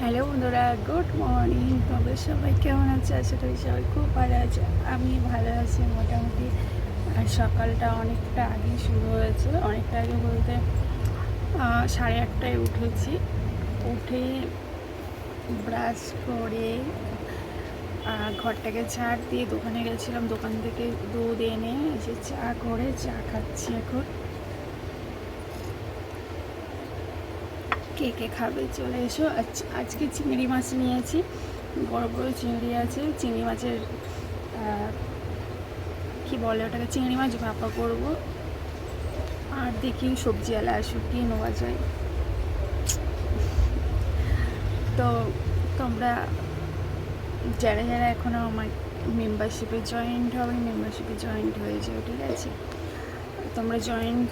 Hello বন্ধুরা, good morning. তবে সবাই কেমন আছে? আশা করি সবাই খুব ভালো আছে। আমি ভালো আছি মোটামুটি। আর সকালটা অনেকটা আগে শুরু হয়েছে। অনেকটা আগে বলতে সাড়ে আটটায় উঠেছি। উঠে ব্রাশ করে ঘরটাকে ছাড় দিয়ে দোকানে গেছিলাম। দোকান থেকে দুধ এনে এসে চা করে, চা খাচ্ছি এখন। কে কে খাবে? চলে এসো। আজ- আজকে চিংড়ি মাছ নিয়েছি। বড় বড় চিংড়ি আছে। চিংড়ি মাছের কি বলে ওটাকে? চিংড়ি মাছ ভাপা করব। আর দেখি সবজি সবজিওয়ালা আসুক কি নেওয়া যায়। তো তোমরা যারা যারা এখনও আমার মেম্বারশিপে জয়েন্ট হবে মেম্বারশিপে জয়েন্ট হয়ে যাও, ঠিক আছে? তোমরা জয়েন্ট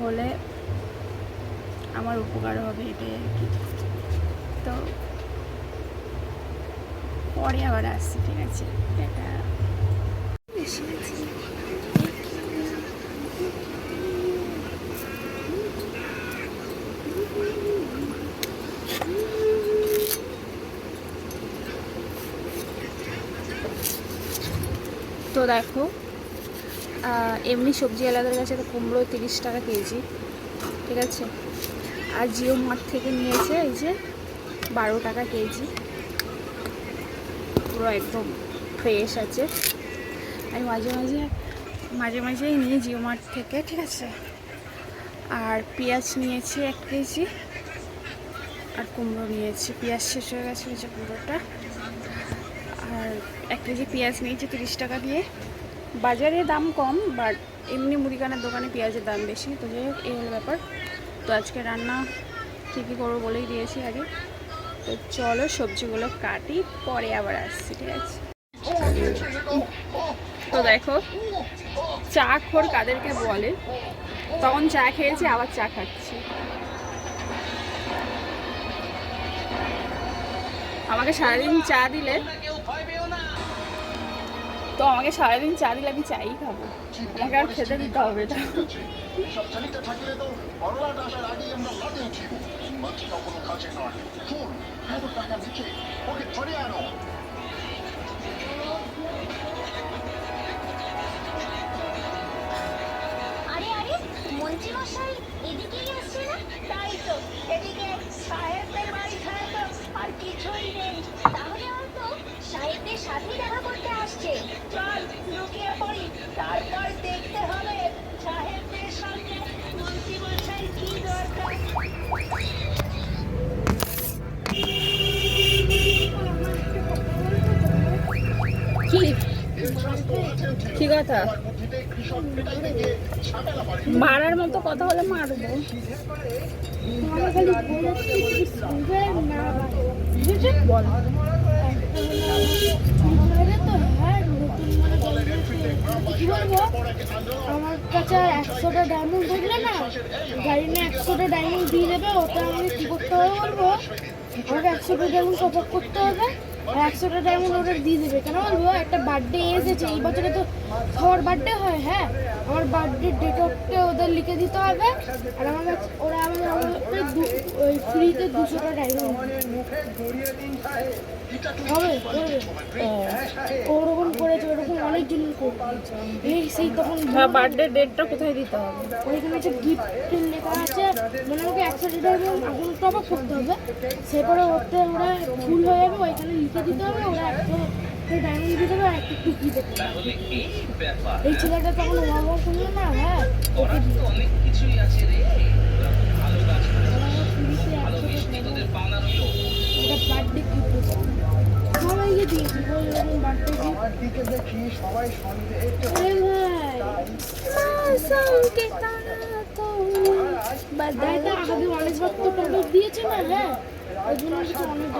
হলে আমার উপকার হবে এটাই আর কি। তো পরে আবার আসছি, ঠিক আছে? এটা তো দেখো এমনি সবজি আলাদার কাছে তো কুমড়ো তিরিশ টাকা কেজি, ঠিক আছে? আর জিও মার্ট থেকে নিয়েছে এই যে বারো টাকা কেজি। পুরো একদম ফ্রেশ আছে। আমি মাঝে মাঝে মাঝে মাঝেই নিই জিও মার্ট থেকে, ঠিক আছে? আর পেঁয়াজ নিয়েছি এক কেজি, আর কুমড়ো নিয়েছি। পেঁয়াজ শেষ হয়ে গেছে যে কুমড়োটা। আর এক কেজি পেঁয়াজ নিয়েছি তিরিশ টাকা দিয়ে। বাজারে দাম কম, বাট এমনি মুদিখানার দোকানে পেঁয়াজের দাম বেশি, তো যাই হোক, এই হলো ব্যাপার। তো আজকে রান্না কী করব বলেই দিয়েছি আগে। তো চলো সবজিগুলো কাটি, পরে আবার আসছি, ঠিক আছে? তো দেখো, চা খোর কাদেরকে বলে, তখন চা খেয়েছি, আবার চা খাচ্ছি। আমাকে সারাদিন চা দিলে, তো আমাকে সারাদিন চা দিলে আমি চাই খাব। আমাকে খেতে দিতে হবে আনো আরে আরে মন্ত্রী মশাই তাই তো, এদিকে সাহেবদের বাড়ি ছাড়া তো আর কিছুই নেই। সাহেবদের সাথে দেখা করতে আসছে। চল লুকিয়ে পড়ি। তারপর দেখতে হবে সাহেবদের সঙ্গে মন্ত্রী মশাই কি দরকার? কি কথা? মারার মতো কথা হলে মারবো। বল। আমার কাছে একশোটা ডায়মন্ড থাকলে না গাড়ি না একশোটা ডায়মন্ড দিয়ে দেবে ওটা আমাকে কী করতে হবে বলব আমাকে একশোটা ডায়মন্ড টপ করতে হবে আর একশোটা ডায়মন্ড ওটা দিয়ে দেবে কেন বলব একটা বার্থডে এসেছে, এই বছরে তো সবার বার্থডে হয় হ্যাঁ আমার বার্থডে ডেট অফটা ওদের লিখে দিতে হবে, আর আমার কাছে ওরা আমাদের ওই ফ্রিতে দুশোটা ডায়মন্ড। হবে ওরকম করেছে ওরকম অনেকজন করবে এই সেই তখন বার্থডে ডেটটা কোথায় দিতে হবে? ওইখানে একটা গিফট লেখা আছে। মানে আমাকে একশো ডায়মন্ড এখন টপ আপ করতে হবে। সেরপরে ওতে ওরা ফুল হয়ে যাবে ওইখানে লিখে দিতে হবে ওরা একশো ডায়মন্ড দিয়ে দেবে আর একটা টুকি দেবে এই ছেলেটা তখন বাবা শুনলো না হ্যাঁ বার্থডে দিকে দেখি সবাই সন্দেহ আরে আগে অনেকবার তো টোটো দিয়েছে না হ্যাঁ? ওই জন্য কিছু অনেক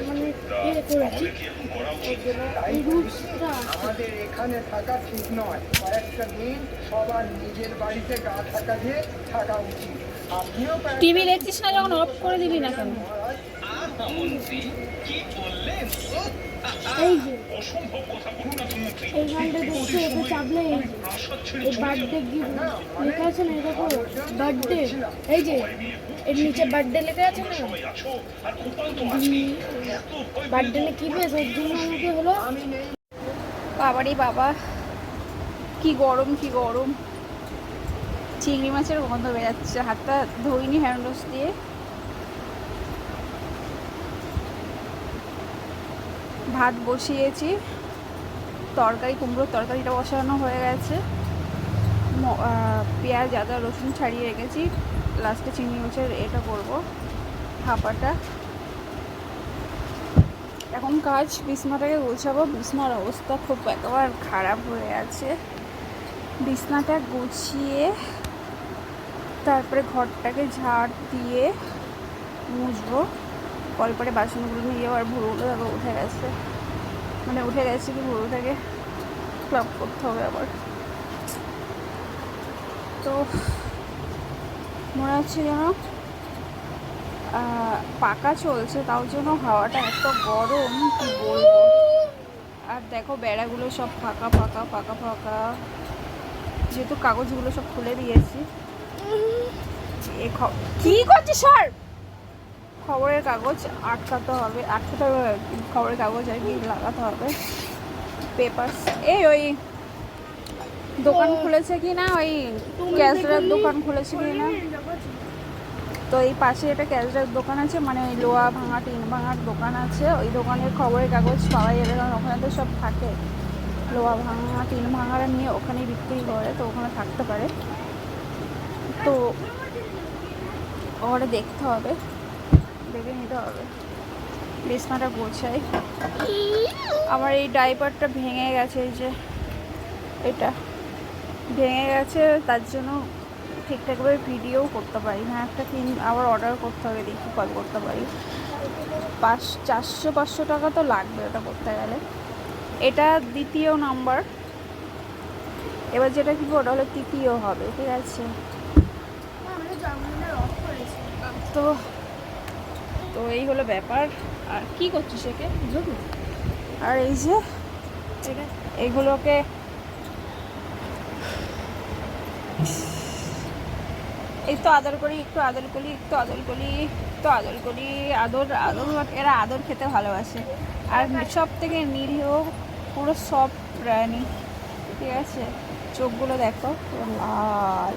মানে ইয়ে করেছি। আমাদের এখানে থাকা ঠিক নয়। কয়েকটা দিন সবার নিজের বাড়িতে গা থাকা দিয়ে থাকা উচিত। টিভি দেখছিস না যখন অফ করে দিবি না কেন? মহারাজ এই যে এইখানটা দেখছ এটা চাপলে এই যে বার্থডে গিফট লেখা আছে না এটা করো বার্থডে এই যে এর নিচে বার্থডে লেখা আছে না? বার্থডে কি বেশ ওর জন্য আমাকে হলো? বাবারই বাবা কি গরম কি গরম। চিংড়ি মাছের গন্ধ বেরাচ্ছে হাতটা ধুইনি হ্যান্ড দিয়ে। ভাত বসিয়েছি। তরকারি, কুমড়োর তরকারিটা বসানো হয়ে গেছে। পেঁয়াজ, আদা, রসুন ছাড়িয়ে রেখেছি। লাস্টে চিনি মাছের এটা করব, ভাপাটা। এখন কাজ, বিছনাটাকে গোছাবো। বিছনার অবস্থা খুব একেবারে খারাপ হয়ে আছে। বিছনাটা গুছিয়ে, তারপরে ঘরটাকে ঝাড় দিয়ে মুছবো। কলপারে বাসনগুলো নিয়ে আবার ভুরুগুলো দেখো উঠে গেছে। মানে উঠে গেছে কি ভুরুটাকে ক্লাব করতে হবে আবার। তো মনে হচ্ছে যেন পাকা চলছে, তাও জন্য হাওয়াটা এত গরম, কি বলব? আর দেখো বেড়াগুলো সব ফাঁকা ফাঁকা ফাঁকা ফাঁকা। যেহেতু কাগজগুলো সব খুলে দিয়েছি। কি করছিস সর? খবরের কাগজ আটকাতে হবে আটকাতে হবে খবরের কাগজ আর কি লাগাতে হবে। পেপার এই ওই দোকান খুলেছে কি না? ওই ক্যাশরার দোকান খুলেছে কি না? তো এই পাশে একটা ক্যাশরার দোকান আছে মানে ওই লোহা ভাঙা টিন ভাঙার দোকান আছে। ওই দোকানের খবরের কাগজ পাওয়া যাবে কারণ ওখানে তো সব থাকে। লোহা ভাঙা টিন ভাঙারা নিয়ে ওখানেই বিক্রি করে তো ওখানে থাকতে পারে। তো ওখানে দেখতে হবে। দেখে নিতে হবে। বিছনাটা গোছাই। আমার এই ডাইপারটা ভেঙে গেছে এই যে এটা। ভেঙে গেছে তার জন্য ঠিকঠাকভাবে ভিডিও করতে পারি না। একটা কিন আবার অর্ডার করতে হবে দেখি কল করতে পারি। পাঁচ চারশো পাঁচশো টাকা তো লাগবে ওটা করতে গেলে। এটা দ্বিতীয় নাম্বার এবার যেটা কিনবো ওটা হলো তৃতীয় হবে ঠিক আছে। তো তো এই হলো ব্যাপার। আর কি করছিস একে? বুঝলি আর এই যে এইগুলোকে তো আদর করি একটু আদর করি একটু আদর করি একটু আদর করি আদর আদর এরা আদর খেতে ভালোবাসে। আর সব থেকে নিরীহ পুরো সব প্রাণী ঠিক আছে? চোখগুলো দেখো লাল।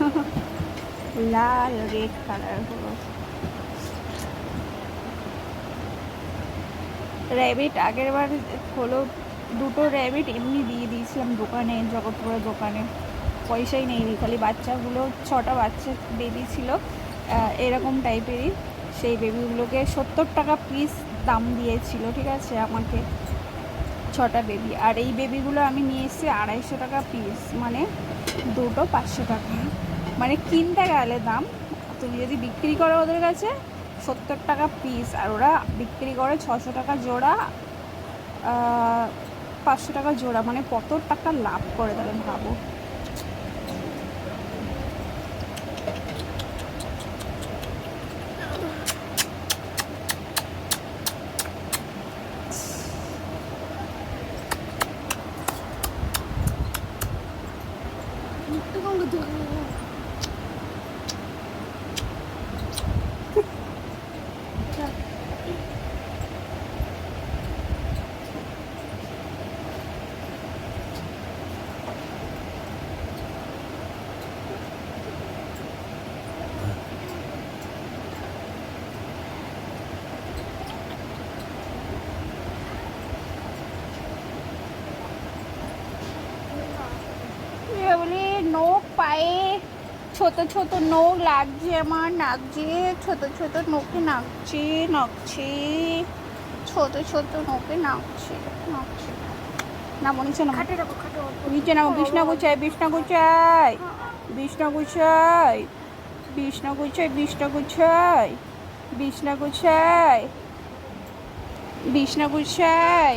লাল রেড কালার র্যাবিট আগের বার হলো দুটো র্যাবিট এমনি দিয়ে দিয়েছিলাম দোকানে, জগৎপুরের দোকানে। পয়সাই নেই খালি বাচ্চাগুলো, ছটা বাচ্চা বেবি ছিল এরকম টাইপেরই সেই বেবিগুলোকে সত্তর টাকা পিস দাম দিয়েছিল, ঠিক আছে, আমাকে ছটা বেবি আর এই বেবিগুলো আমি নিয়ে এসেছি আড়াইশো টাকা পিস মানে দুটো পাঁচশো টাকা। মানে কিনতে গেলে দাম, তুমি যদি বিক্রি করো ওদের কাছে সত্তর টাকা পিস আর ওরা বিক্রি করে ছশো টাকা জোড়া পাঁচশো টাকা জোড়া মানে কত টাকা লাভ করে তাহলে ভাবো। ছোট ছোট নোখ লাগছে আমার নাকছে ছোট ছোট নোকে নাকছে নাকছে ছোট ছোট নোকে নাকছে নাকছে। না না। খাটে রাখো খাটে নিচে নামো বিষ্ণা গুছাই বিষ্ণা গুছাই বিষ্ণা গুছাই বিষ্ণা গুছাই বিষ্ণা গুছাই বিষ্ণা গুছাই বিষ্ণা গুছাই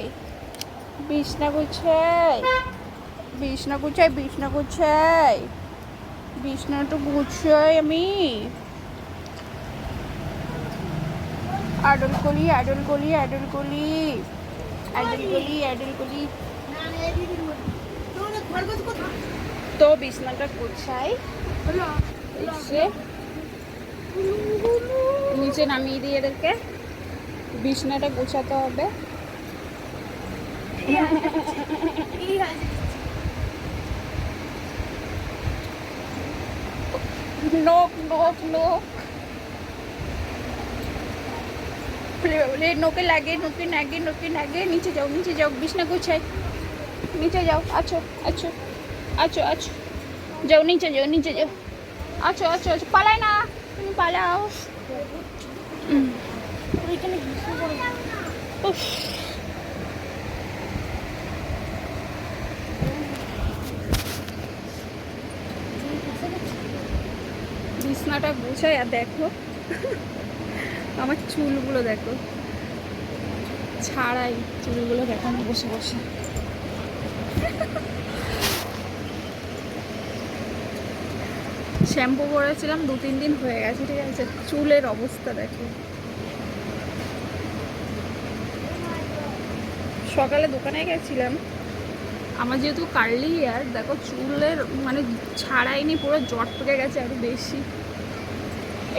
বিষ্ণা গুছাই বিষ্ণা গুছাই বিষ্ণা গুছাই বিষ্ণাটা গুছাই আমি। আডল কলি আডল কলি আডল কলি। আডল কলি আডল কলি। তো বিছনাটা গোছাই। এসে নিচে নামিয়ে দিয়ে এদেরকে বিছনাটা গোছাতে হবে। নোক বলে বলে নোকে লাগে নোকে নাগে নোকে নাগে নিচে যাও নিচে যাও বিছনা গোছাই। নিচে যাও আছো আছো আছো আছো। যাও নিচে যাও নিচে যাও। আছো আছো আছো পালাই না। তুমি পালাও। ওইখানে বিছনাটা গুছাই আর দেখো। আমার চুলগুলো দেখো। ছাড়াই চুলগুলো দেখানো বসে বসে। শ্যাম্পু করেছিলাম দু তিন দিন হয়ে গেছে, ঠিক আছে? চুলের অবস্থা দেখো। সকালে দোকানে গেছিলাম। আমার যেহেতু কার্লি হেয়ার দেখো চুলের মানে ছাড়াইনি, পুরো জট পেকে গেছে আরও বেশি।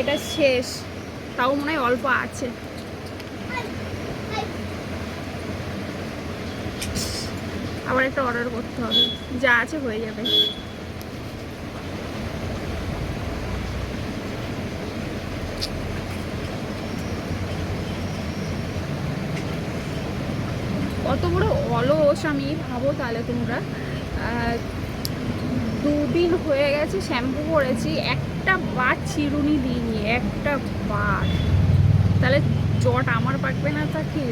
এটা শেষ। তাও মনে হয় অল্প আছে। আবার একটা অর্ডার করতে হবে। যা আছে হয়ে যাবে। কত বড় অলস আমি ভাবো তাহলে তোমরা। দুদিন হয়ে গেছে শ্যাম্পু করেছি, একটা বার চিরুনি দিইনি, একটা বার। তাহলে জট আমার পাকবে না তা কি?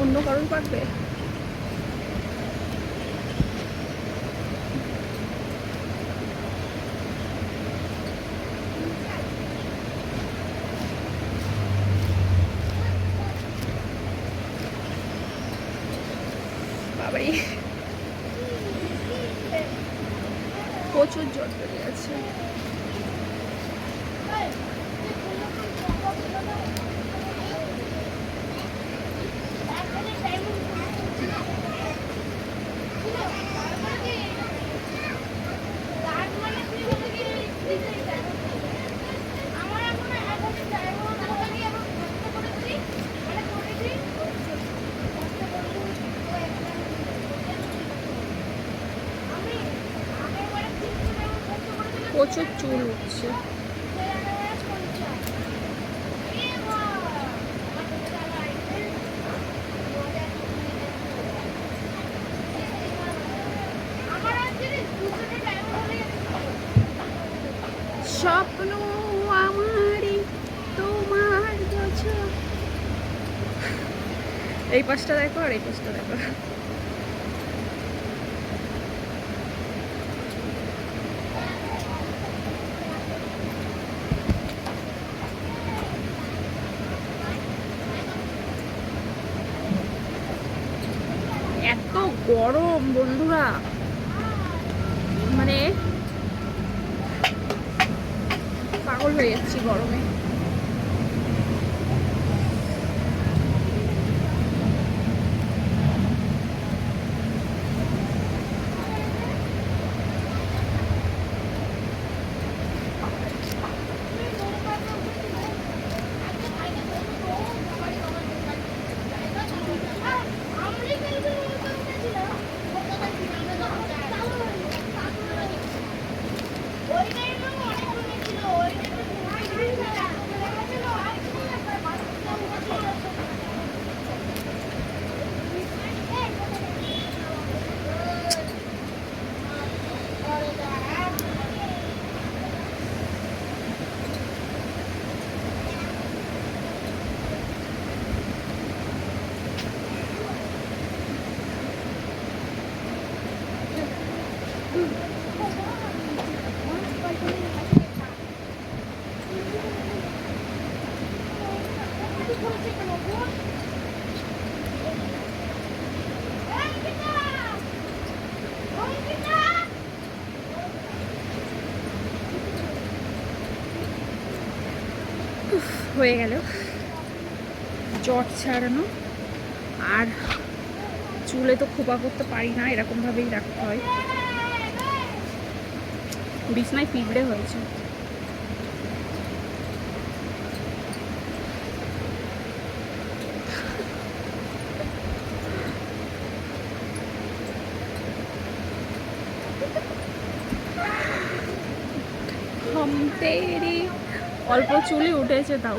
অন্য কারণ পাকবে বাবাই প্রচুর জট বেড়ে গেছে প্রচুর চুল উঠছে। স্বপ্ন আমারই তোমার এই পাশটা দেখো আর এই পাশটা দেখো এত গরম বন্ধুরা। মানে পাগল হয়ে যাচ্ছি গরমে। হয়ে গেল। জট ছাড়ানো। আর চুলে তো খোপা করতে পারি না, এরকমভাবেই রাখতে হয়। বিছনায় পিঁপড়ে হয়েছে। অল্প চুলই উঠেছে তাও।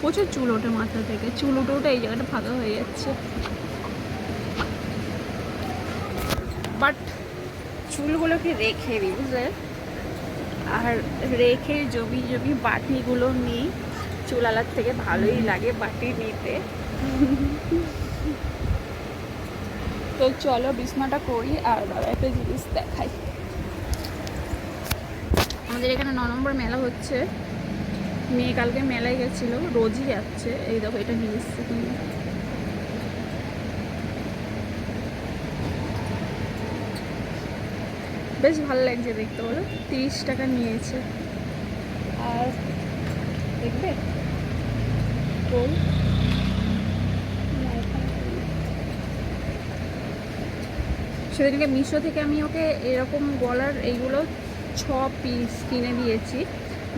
প্রচুর চুল ওঠে মাথা থেকে। চুল উঠে উঠে এই জায়গাটা ফাঁকা হয়ে যাচ্ছে। বাট চুলগুলোকে রেখে দিই, বুঝলে? আর রেখে জমি জমি বাটিগুলো নিই। চুলালার থেকে ভালোই লাগে বাটি নিতে। তো চলো, বিছনাটা করি আর একটা জিনিস দেখাই। আমাদের এখানে ন নম্বর মেলা হচ্ছে। মেয়ে কালকে মেলায় গেছিল, রোজই যাচ্ছে। এই দেখো, এটা নিয়ে এসছে তুমি। বেশ ভালো লাগছে দেখতে বলো, তিরিশ টাকা নিয়েছে। আর দেখবে। সেদিনকে মিশো থেকে আমি ওকে এরকম গলার এইগুলো ছ পিস কিনে দিয়েছি,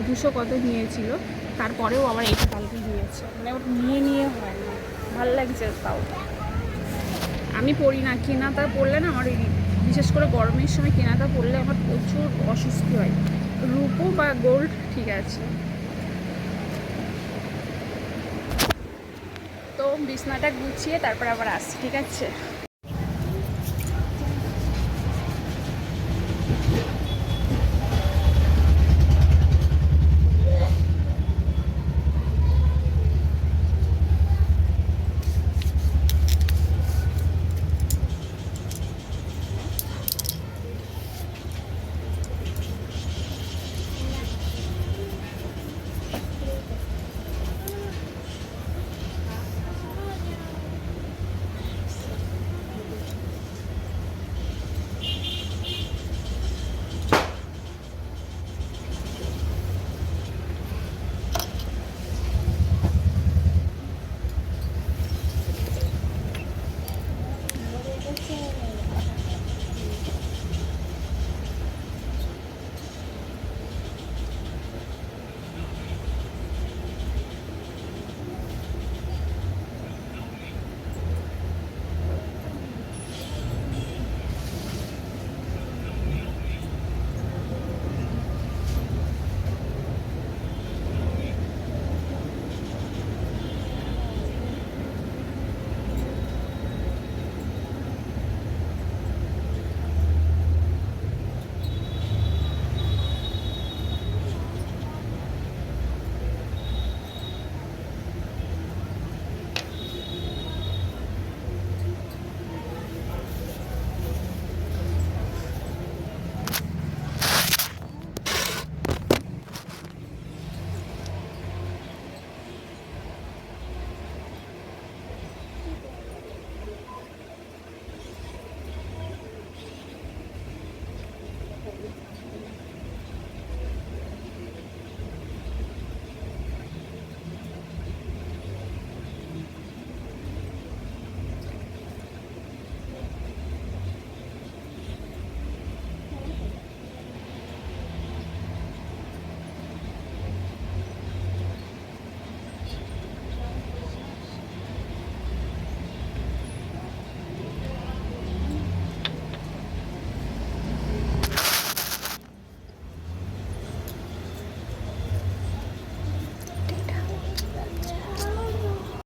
দুশো কত নিয়েছিল, তারপরেও আবার এইটা কালকে দিয়েছে। মানে ওর নিয়ে নিয়ে হয় না ভালো লাগছে তাও। আমি পড়ি না কেনাটা পরলে না আমার এই বিশেষ করে গরমের সময় কেনাটা পরলে আমার প্রচুর অস্বস্তি হয়। রূপো বা গোল্ড, ঠিক আছে। তো বিছনাটা গুছিয়ে তারপর আবার আসছি ঠিক আছে?